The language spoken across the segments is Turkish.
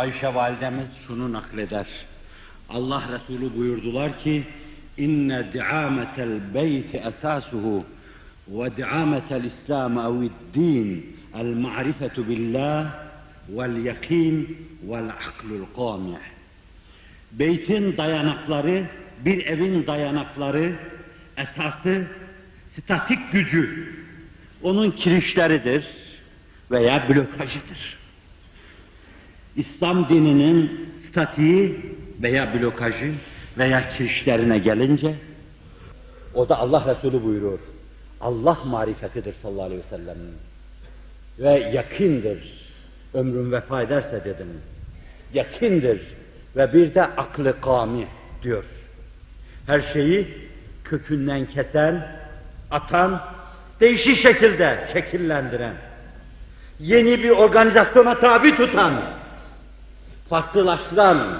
Ayşe validemiz şunu nakleder. Allah Resulü buyurdular ki inne di'ametel beyti esasuhu ve di'ametel İslam ev'd-din el ma'rifetu billah vel yakin vel aklul qami. Beytin dayanakları, bir evin dayanakları, esası, statik gücü, onun kirişleridir veya blokajıdır. İslam dininin statiği veya blokajı veya kirişlerine gelince o da Allah Resulü buyuruyor. Allah marifetidir sallallahu aleyhi ve sellem. Ve yakindir. Ömrüm vefa ederse dedim. Yakindir. Ve bir de aklı kami diyor. Her şeyi kökünden kesen, atan, değişik şekilde şekillendiren, yeni bir organizasyona tabi tutan, farklılaştıran,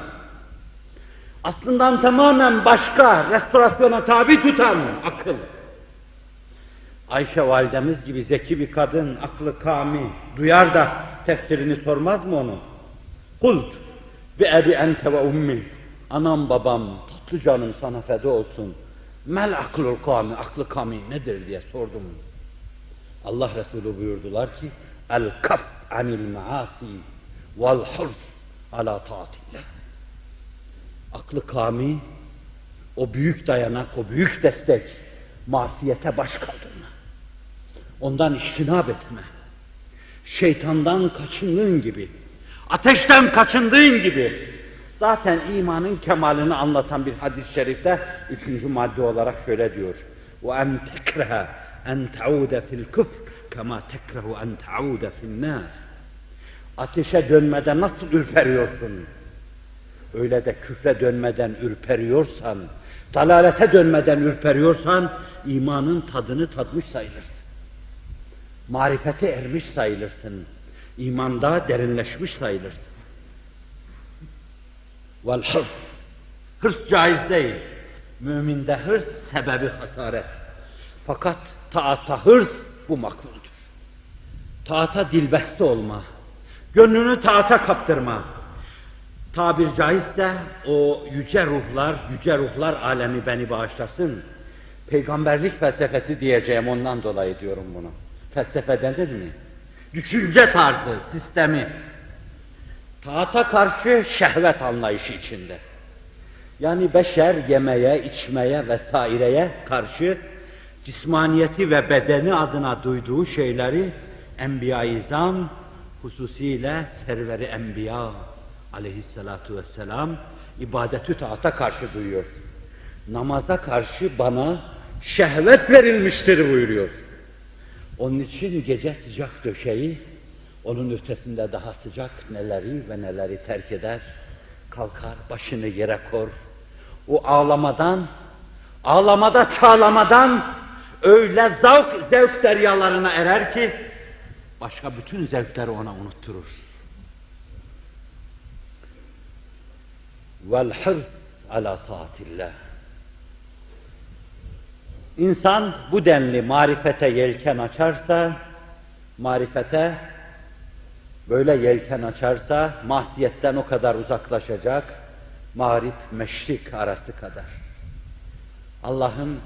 aslında tamamen başka restorasyona tabi tutan akıl. Ayşe validemiz gibi zeki bir kadın, aklı kami, duyar da tefsirini sormaz mı onu? Kult, bi ebi ente ve ummi, anam babam, tatlı canım sana feda olsun. Mel aklul kami, aklı kami nedir diye sordum. Allah Resulü buyurdular ki, el kaf anil maasi vel hırs ala taatillah. Aklı kami, o büyük dayanak, o büyük destek, masiyete baş kaldırma. Ondan iştinab etme. Şeytandan kaçındığın gibi, ateşten kaçındığın gibi. Zaten imanın kemalini anlatan bir hadis-i şerifte üçüncü madde olarak şöyle diyor. وَاَنْ تَكْرَهَ اَنْ تَعُودَ فِي الْكُفْرِ كَمَا تَكْرَهُ اَنْ تَعُودَ فِي النَّارِ Ateşe dönmeden nasıl ürperiyorsun? Öyle de küfre dönmeden ürperiyorsan, dalalete dönmeden ürperiyorsan, imanın tadını tatmış sayılırsın. Marifete ermiş sayılırsın. İmanda derinleşmiş sayılırsın. Vel hırs. Hırs caiz değil. Müminde hırs sebebi hasaret. Fakat taata hırs bu makbuldür. Taata dilbeste olma. Gönlünü taata kaptırma. Tabir caizse o yüce ruhlar, yüce ruhlar alemi beni bağışlasın. Peygamberlik felsefesi diyeceğim ondan dolayı diyorum bunu. Felsefe denir mi? Düşünce tarzı, sistemi. Taata karşı şehvet anlayışı içinde. Yani beşer yemeye, içmeye vesaireye karşı cismaniyeti ve bedeni adına duyduğu şeyleri Enbiya-i hususiyle serveri Enbiya aleyhissalatu vesselam ibadetü taata karşı duyuyor. Namaza karşı bana şehvet verilmiştir buyuruyor. Onun için gece sıcak döşeği, onun ötesinde daha sıcak neleri ve neleri terk eder, kalkar başını yere kor. O ağlamadan, ağlamada çağlamadan öyle zavk zevk deryalarına erer ki, başka bütün zevkleri ona unutturur. Vel hırs ala taatillah. İnsan bu denli marifete yelken açarsa, marifete böyle yelken açarsa mahsiyetten o kadar uzaklaşacak, mağrip meşrik arası kadar. Allah'ın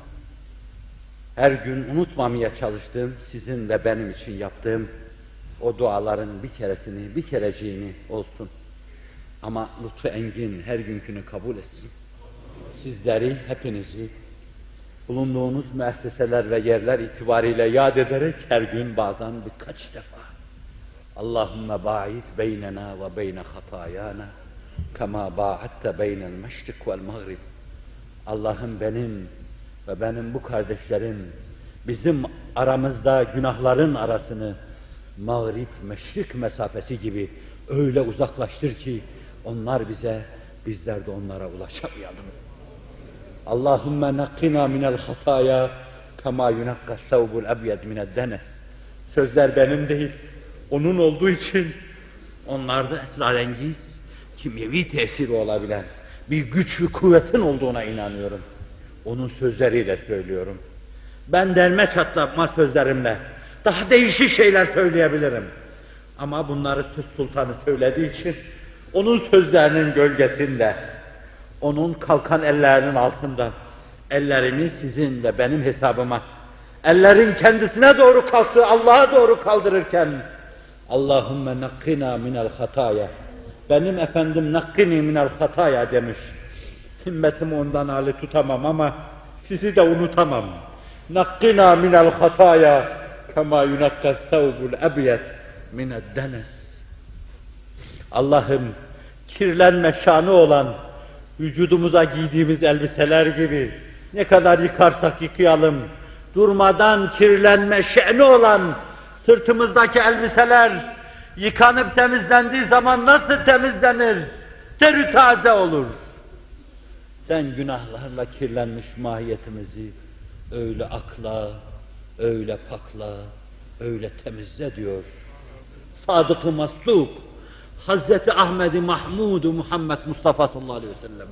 her gün unutmamaya çalıştığım, sizin ve benim için yaptığım o duaların bir keresini, bir kereciğini olsun. Ama lütfu engin her günkünü kabul etsin. Sizleri, hepinizi bulunduğunuz müesseseler ve yerler itibariyle yad ederek her gün bazen birkaç defa Allahümme ba'id beynena ve beyne hatayana kema ba'atte beynel meşrik vel mağrib Allah'ım benim ve benim bu kardeşlerim bizim aramızda günahların arasını mağrib meşrik mesafesi gibi öyle uzaklaştır ki onlar bize bizler de onlara ulaşamayalım. Allahümme nakkina minel hataya kema yunakka sevbul ebyed mined denes. Sözler benim değil, onun olduğu için onlarda esrarengiz, kimyevi tesiri olabilen bir güç ve kuvvetin olduğuna inanıyorum. Onun sözleriyle söylüyorum. Ben derme çatlatma sözlerimle daha değişik şeyler söyleyebilirim. Ama bunları söz sultanı söylediği için onun sözlerinin gölgesinde, onun kalkan ellerinin altında, ellerimi sizin ve benim hesabıma, ellerin kendisine doğru kalktığı Allah'a doğru kaldırırken, Allahümme nakkina minel hataya, benim efendim nakkini minel hataya demiş. Himmetimi ondan hali tutamam ama sizi de unutamam. Nakkina minel hataya kema yunakkas thawbul ebyet mined denes. Allah'ım kirlenme şanı olan vücudumuza giydiğimiz elbiseler gibi ne kadar yıkarsak yıkayalım durmadan kirlenme şeni olan sırtımızdaki elbiseler yıkanıp temizlendiği zaman nasıl temizlenir? Terü taze olur. Sen günahlarla kirlenmiş mahiyetimizi öyle akla, öyle pakla, öyle temizle diyor. Sadık-ı Masluk, Hazreti Ahmed-i Mahmud-u Muhammed Mustafa sallallahu aleyhi ve sellem.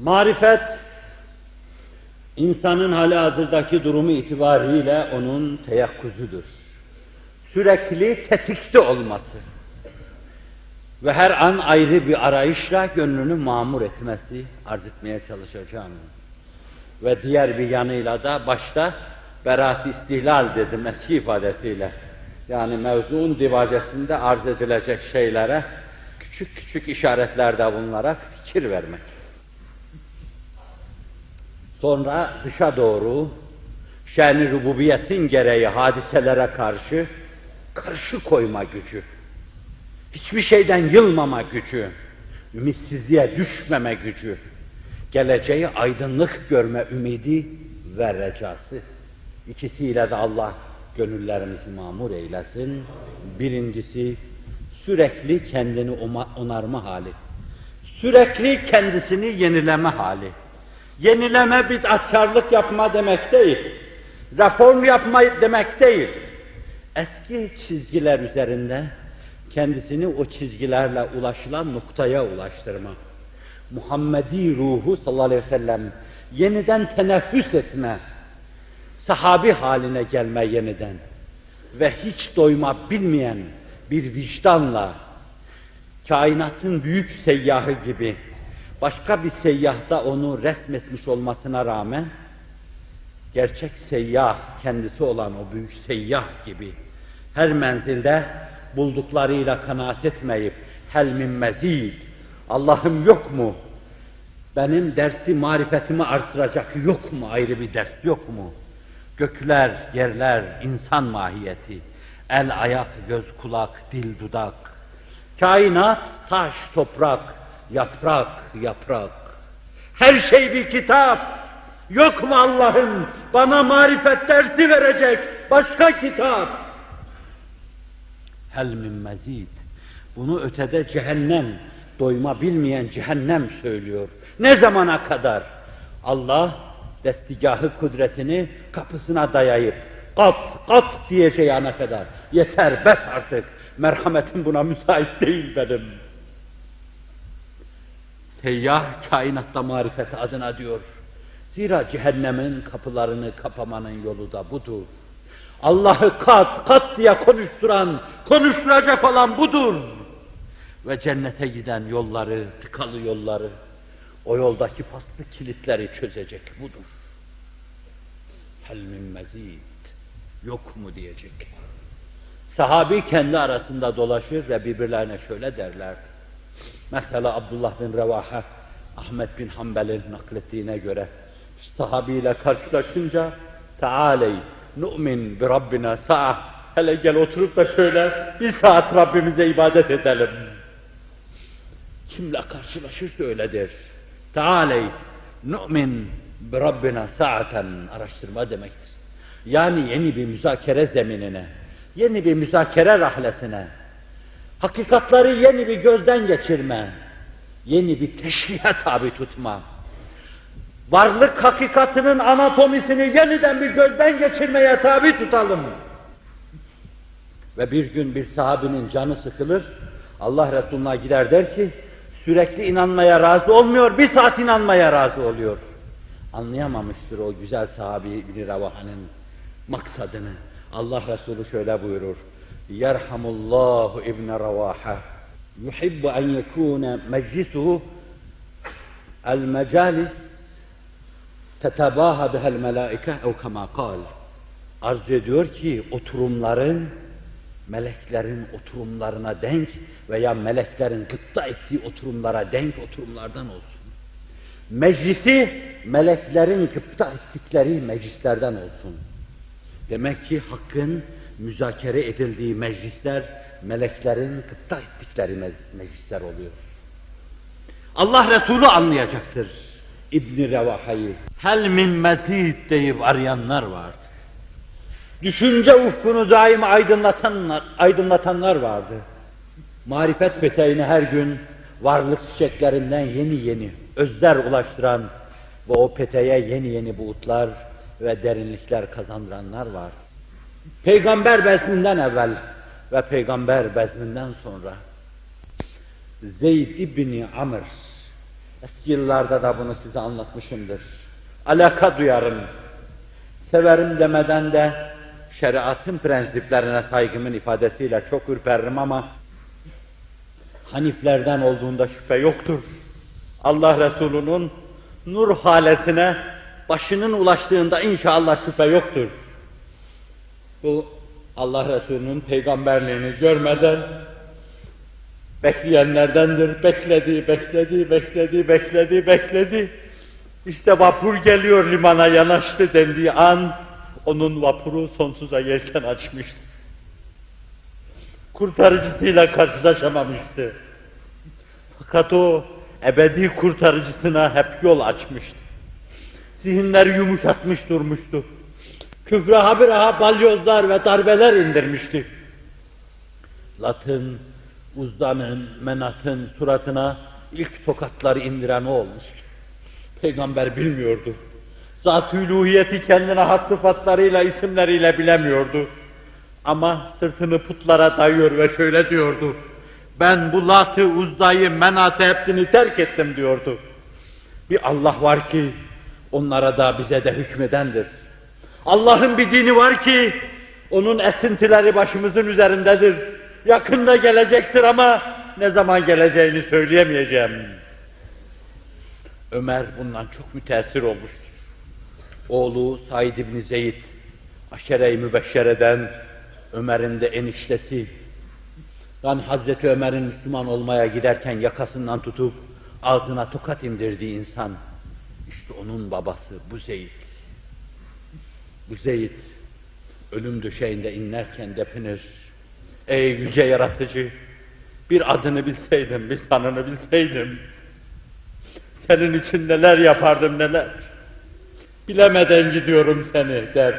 Marifet, insanın hali hazırdaki durumu itibariyle onun teyakkuzudur. Sürekli tetikte olması ve her an ayrı bir arayışla gönlünü mamur etmesi arz etmeye çalışacağım. Ve diğer bir yanıyla da başta beraat istihlal dedim eski ifadesiyle. Yani mevzuun divacesinde arz edilecek şeylere küçük küçük işaretlerde bunlara fikir vermek. Sonra dışa doğru şen-i rububiyetin gereği hadiselere karşı karşı koyma gücü. Hiçbir şeyden yılmama gücü, ümitsizliğe düşmeme gücü, geleceği aydınlık görme ümidi ve recası. İkisiyle de Allah gönüllerimizi mamur eylesin. Birincisi sürekli kendini onarma hali. Sürekli kendisini yenileme hali. Yenileme bid'atkarlık yapma demek değil. Reform yapma demek değil. Eski çizgiler üzerinde kendisini o çizgilerle ulaşılan noktaya ulaştırma. Muhammedi ruhu sallallahu aleyhi ve sellem yeniden teneffüs etme, sahabi haline gelme yeniden ve hiç doyma bilmeyen bir vicdanla kainatın büyük seyyahı gibi başka bir seyyahta onu resmetmiş olmasına rağmen gerçek seyyah kendisi olan o büyük seyyah gibi her menzilde bulduklarıyla kanaat etmeyip hel min mezid Allah'ım yok mu? Benim dersi marifetimi artıracak yok mu? Ayrı bir ders yok mu? Gökler, yerler, insan mahiyeti, el, ayak, göz, kulak, dil, dudak, kainat, taş, toprak, yaprak, yaprak. Her şey bir kitap. Yok mu Allah'ım bana marifet dersi verecek başka kitap? Hel min mezid. Bunu ötede cehennem, doyma bilmeyen cehennem söylüyor. Ne zamana kadar? Allah destigahı kudretini kapısına dayayıp kat kat diyeceği ana kadar. Yeter bes artık. Merhametim buna müsait değil benim. Seyyah kainatta marifeti adına diyor. Zira cehennemin kapılarını kapamanın yolu da budur. Allah'ı kat kat diye konuşturan, konuşturacak olan budur. Ve cennete giden yolları, tıkalı yolları, o yoldaki paslı kilitleri çözecek budur. Hel min mezid, yok mu diyecek. Sahabi kendi arasında dolaşır ve birbirlerine şöyle derler. Mesela Abdullah bin Revaha, Ahmet bin Hanbel'in naklettiğine göre sahabiyle karşılaşınca Tealey nu'min bi Rabbina sa'a hele gel oturup da şöyle bir saat Rabbimize ibadet edelim. Kimle karşılaşırsa öyle der. Tealey nu'min bi Rabbina sa'aten araştırma demektir. Yani yeni bir müzakere zeminine, yeni bir müzakere rahlesine, hakikatları yeni bir gözden geçirme, yeni bir teşrihe tabi tutma, varlık hakikatinin anatomisini yeniden bir gözden geçirmeye tabi tutalım. Ve bir gün bir sahabinin canı sıkılır, Allah Resulü'ne gider der ki, sürekli inanmaya razı olmuyor, bir saat inanmaya razı oluyor. Anlayamamıştır o güzel sahabi İbn-i Ravaha'nın maksadını. Allah Resulü şöyle buyurur. Yerhamullahu İbn Ravaha. Yuhibbu en yekune meclisuhu el mecalis tetebaha bihel melaike ev kema kal. Arz ediyor ki oturumların meleklerin oturumlarına denk veya meleklerin gıpta ettiği oturumlara denk oturumlardan olsun. Meclisi meleklerin gıpta ettikleri meclislerden olsun. Demek ki hakkın müzakere edildiği meclisler meleklerin gıpta ettikleri meclisler oluyor. Allah Resulü anlayacaktır İbn Revaha'yı. Hel min mezid deyip arayanlar vardı. Düşünce ufkunu daima aydınlatanlar, aydınlatanlar vardı. Marifet peteğine her gün varlık çiçeklerinden yeni yeni özler ulaştıran ve o peteğe yeni yeni buğutlar ve derinlikler kazandıranlar var. Peygamber bezminden evvel ve peygamber bezminden sonra Zeyd İbni Amr eski yıllarda da bunu size anlatmışımdır. Alaka duyarım, severim demeden de şeriatın prensiplerine saygımın ifadesiyle çok ürperirim ama Haniflerden olduğunda şüphe yoktur. Allah Resulü'nün nur halesine başının ulaştığında inşallah şüphe yoktur. Bu Allah Resulü'nün peygamberliğini görmeden bekleyenlerdendir. Bekledi, bekledi, bekledi, bekledi, bekledi. İşte vapur geliyor limana yanaştı dendiği an onun vapuru sonsuza yelken açmıştı. Kurtarıcısıyla karşılaşamamıştı. Fakat o ebedi kurtarıcısına hep yol açmıştı. Zihinleri yumuşatmış durmuştu. Küfre habire balyozlar ve darbeler indirmişti. Lat'ın, Uzda'nın, Menat'ın suratına ilk tokatları indiren o olmuştu. Peygamber bilmiyordu. Zat-ı kendine has sıfatlarıyla, isimleriyle bilemiyordu. Ama sırtını putlara dayıyor ve şöyle diyordu. Ben bu Lat'ı, Uzda'yı, Menat'ı hepsini terk ettim diyordu. Bir Allah var ki onlara da bize de hükmedendir. Allah'ın bir dini var ki onun esintileri başımızın üzerindedir. Yakında gelecektir ama ne zaman geleceğini söyleyemeyeceğim. Ömer bundan çok müteessir olmuştur. Oğlu Said İbni Zeyd, Aşere-i Mübeşşere'den Ömer'in de eniştesi. Yani Hazreti Ömer'in Müslüman olmaya giderken yakasından tutup ağzına tokat indirdiği insan. İşte onun babası bu Zeyd. Bu Zeyd ölüm döşeğinde inlerken depinir. Ey yüce yaratıcı! Bir adını bilseydim, bir sanını bilseydim. Senin için neler yapardım neler. Bilemeden gidiyorum seni der.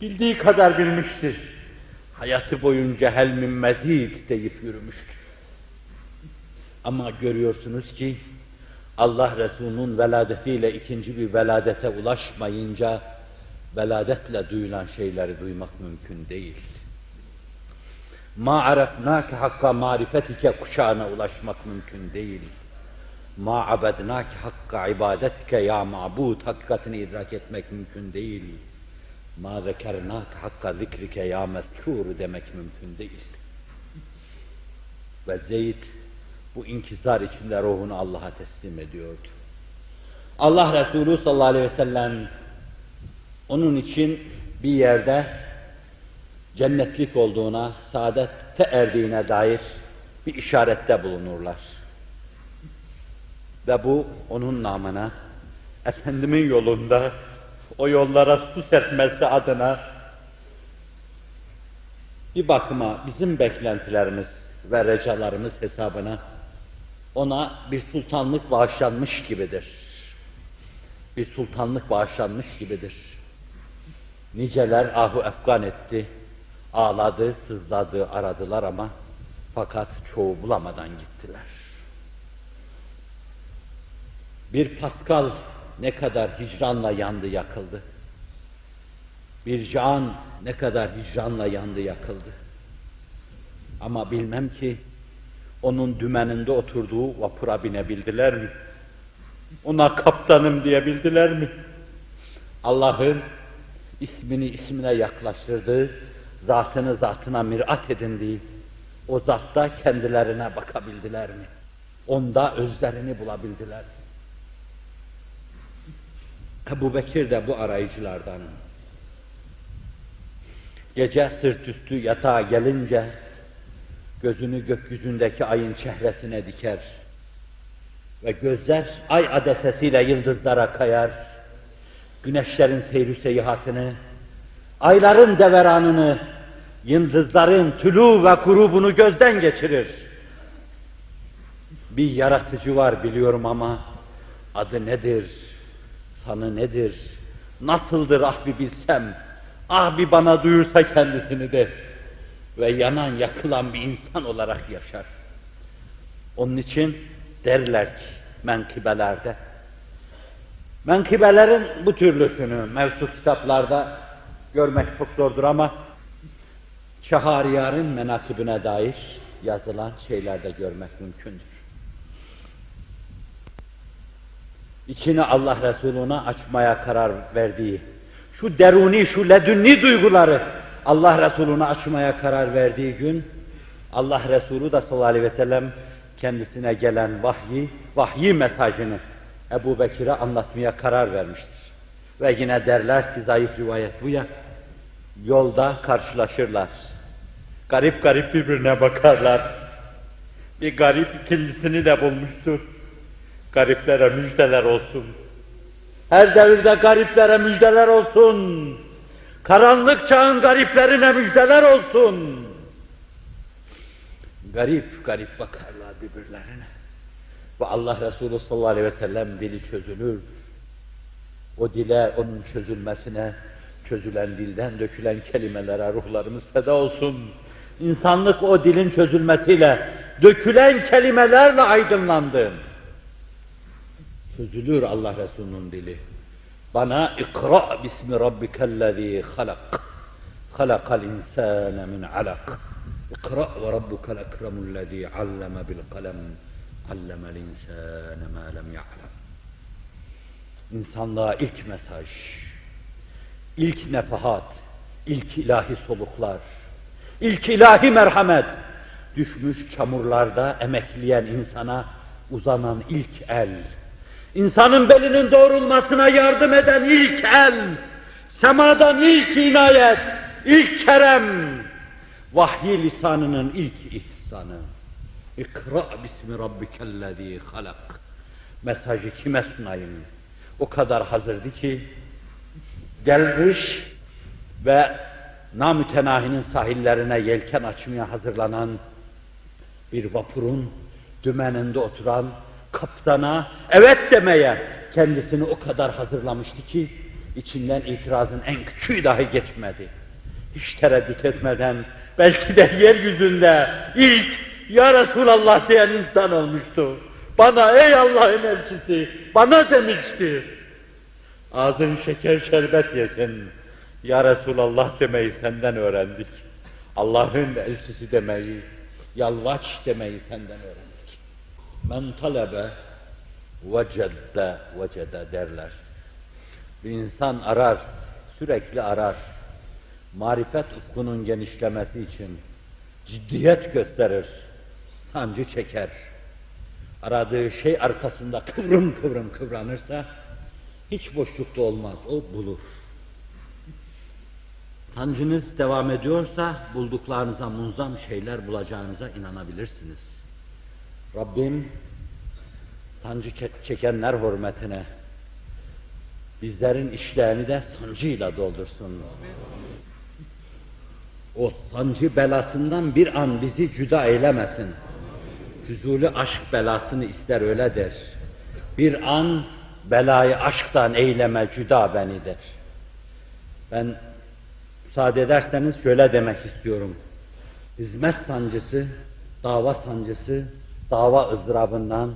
Bildiği kadar bilmişti. Hayatı boyunca hel min mezid deyip yürümüştü. Ama görüyorsunuz ki Allah Resulü'nün veladetiyle ikinci bir veladete ulaşmayınca veladetle duyulan şeyleri duymak mümkün değil. Ma arafnake hakka marifetike kuşağına ulaşmak mümkün değil. Ma abednake hakka ibadetike ya mabud hakikatini idrak etmek mümkün değil. Ma zekernake hakka zikrike ya mezkur demek mümkün değil. Ve Zeyd bu inkisar içinde ruhunu Allah'a teslim ediyordu. Allah Resulü sallallahu aleyhi ve sellem onun için bir yerde cennetlik olduğuna, saadette erdiğine dair bir işarette bulunurlar. Ve bu onun namına, Efendimin yolunda o yollara su serpmesi adına bir bakıma bizim beklentilerimiz ve recalarımız hesabına ona bir sultanlık bağışlanmış gibidir. Bir sultanlık bağışlanmış gibidir. Niceler ahu efgan etti, ağladı, sızladı, aradılar ama fakat çoğu bulamadan gittiler. Bir Pascal ne kadar hicranla yandı yakıldı. Bir can ne kadar hicranla yandı yakıldı. Ama bilmem ki onun dümeninde oturduğu vapura binebildiler mi? Ona kaptanım diyebildiler mi? Allah'ın ismini ismine yaklaştırdığı, zatını zatına mirat edindiği, o zatta kendilerine bakabildiler mi? Onda özlerini bulabildiler mi? Ebu Bekir de bu arayıcılardan. Gece sırt üstü yatağa gelince, gözünü gökyüzündeki ayın çehresine diker ve gözler ay adesesiyle yıldızlara kayar, güneşlerin seyri seyahatini, ayların deveranını, yıldızların tülü ve grubunu gözden geçirir. Bir yaratıcı var biliyorum ama adı nedir, sanı nedir, nasıldır ah bir bilsem, ah bir bana duyursa kendisini de ve yanan yakılan bir insan olarak yaşar. Onun için derler ki menkıbelerde, menkıbelerin bu türlüsünü mevcut kitaplarda görmek çok zordur ama Şahariyar'ın menakibine dair yazılan şeylerde görmek mümkündür. İçini Allah Resulü'ne açmaya karar verdiği, şu deruni, şu ledünni duyguları Allah Resulü'ne açmaya karar verdiği gün, Allah Resulü de sallallahu aleyhi ve sellem kendisine gelen vahyi, vahyi mesajını Ebu Bekir'e anlatmaya karar vermiştir. Ve yine derler ki zayıf rivayet bu ya, yolda karşılaşırlar. Garip garip birbirine bakarlar. Bir garip ikincisini de bulmuştur. Gariplere müjdeler olsun. Her devirde gariplere müjdeler olsun. Karanlık çağın gariplerine müjdeler olsun. Garip garip bakarlar birbirlerine. Ve Allah Resulü sallallahu aleyhi ve sellem dili çözülür. O dile, onun çözülmesine, çözülen dilden dökülen kelimelere ruhlarımız feda olsun. İnsanlık o dilin çözülmesiyle, dökülen kelimelerle aydınlandı. Çözülür Allah Resulü'nün dili. Bana ikra bismi rabbikellezî halak. Halakal insâne min alak. İkra ve rabbukel ekremullezî alleme bil kalem. Allemel insâne mâ lem ya'lem. İnsanlığa ilk mesaj, ilk nefahat, ilk ilahi soluklar, ilk ilahi merhamet, düşmüş çamurlarda emekleyen insana uzanan ilk el, insanın belinin doğrulmasına yardım eden ilk el, semadan ilk inayet, ilk kerem, vahyi lisanının ilk ihsanı. İkra bismi rabbikellezî halak. Mesajı kime sunayım? O kadar hazırdı ki, gelmiş ve namütenahinin sahillerine yelken açmaya hazırlanan bir vapurun dümeninde oturan kaptana evet demeye kendisini o kadar hazırlamıştı ki içinden itirazın en küçüğü dahi geçmedi. Hiç tereddüt etmeden belki de yeryüzünde ilk Ya Resulallah diyen insan olmuştu. Bana ey Allah'ın elçisi bana demişti. Ağzın şeker şerbet yesin. Ya Resulallah demeyi senden öğrendik. Allah'ın elçisi demeyi, yalvaç demeyi senden öğrendik. Men talebe vecedde vecede derler. Bir insan arar, sürekli arar. Marifet ufkunun genişlemesi için ciddiyet gösterir, sancı çeker. Aradığı şey arkasında kıvrım kıvrım kıvranırsa hiç boşlukta olmaz, o bulur. Sancınız devam ediyorsa bulduklarınıza munzam şeyler bulacağınıza inanabilirsiniz. Rabbim sancı çekenler hürmetine bizlerin işlerini de sancıyla doldursun. O sancı belasından bir an bizi cüda eylemesin. Füzuli aşk belasını ister öyle der. Bir an belayı aşktan eyleme cüda beni der. Ben müsaade ederseniz şöyle demek istiyorum. Hizmet sancısı, dava sancısı, dava ızdırabından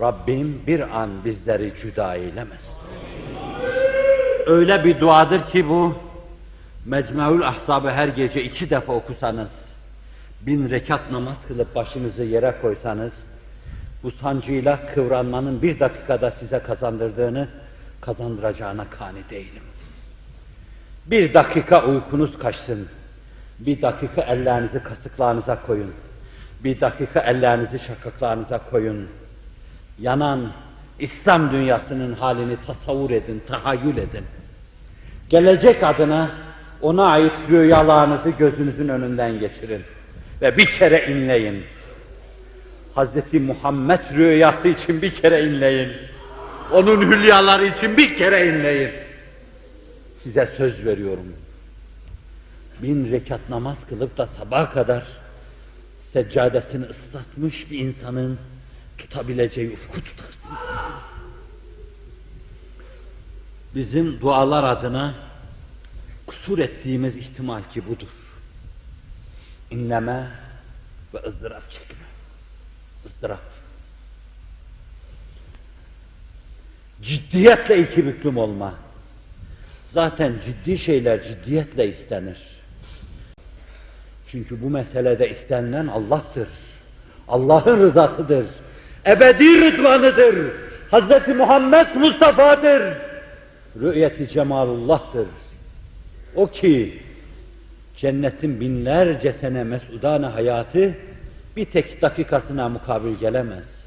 Rabbim bir an bizleri cüda eylemesin. Öyle bir duadır ki bu, Mecmuül Ahzab'ı her gece iki defa okusanız, bin rekat namaz kılıp başınızı yere koysanız, bu sancıyla kıvranmanın bir dakikada size kazandırdığını, kazandıracağına kani değilim. Bir dakika uykunuz kaçsın. Bir dakika ellerinizi kasıklarınıza koyun. Bir dakika ellerinizi şakaklarınıza koyun. Yanan İslam dünyasının halini tasavvur edin, tahayyül edin. Gelecek adına ona ait rüyalarınızı gözünüzün önünden geçirin. Ve bir kere inleyin. Hazreti Muhammed rüyası için bir kere inleyin. Onun hülyaları için bir kere inleyin. Size söz veriyorum. Bin rekat namaz kılıp da sabaha kadar seccadesini ıslatmış bir insanın tutabileceği ufku tutarsınız. Bizim dualar adına kusur ettiğimiz ihtimal ki budur. İnleme ve ızdırap çekme. ızdırap. Ciddiyetle iki büklüm olma. Zaten ciddi şeyler ciddiyetle istenir. Çünkü bu meselede istenilen Allah'tır. Allah'ın rızasıdır. Ebedi rıdvanıdır. Hazreti Muhammed Mustafa'dır. Rü'yeti cemalullah'tır. O ki cennetin binlerce sene mesudane hayatı bir tek dakikasına mukabil gelemez.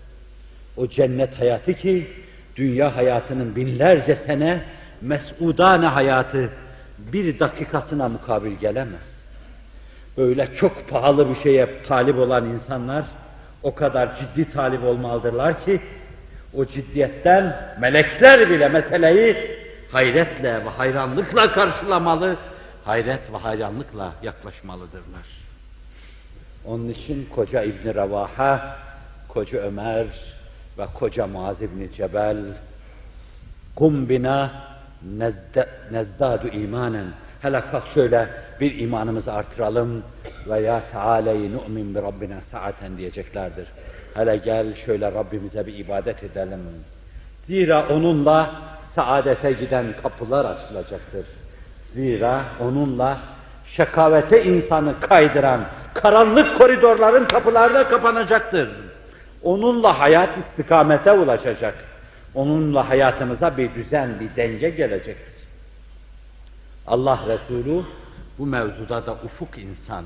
O cennet hayatı ki dünya hayatının binlerce sene mesudane hayatı bir dakikasına mukabil gelemez. Böyle çok pahalı bir şeye talip olan insanlar o kadar ciddi talip olmalıdırlar ki o ciddiyetten melekler bile meseleyi hayretle ve hayranlıkla karşılamalı, hayret ve hayranlıkla yaklaşmalıdırlar. Onun için koca İbn Ravaha, koca Ömer ve koca Muaz İbni Cebel kum bina nezde, nezdadu imanen hele kalk şöyle bir imanımızı artıralım ve ya tealeyi nu'min bi Rabbina saaten diyeceklerdir. Hele gel şöyle Rabbimize bir ibadet edelim. Zira onunla saadete giden kapılar açılacaktır. Zira onunla şakavete insanı kaydıran karanlık koridorların kapıları da kapanacaktır. Onunla hayat istikamete ulaşacak. Onunla hayatımıza bir düzen, bir denge gelecektir. Allah Resulü bu mevzuda da ufuk insan.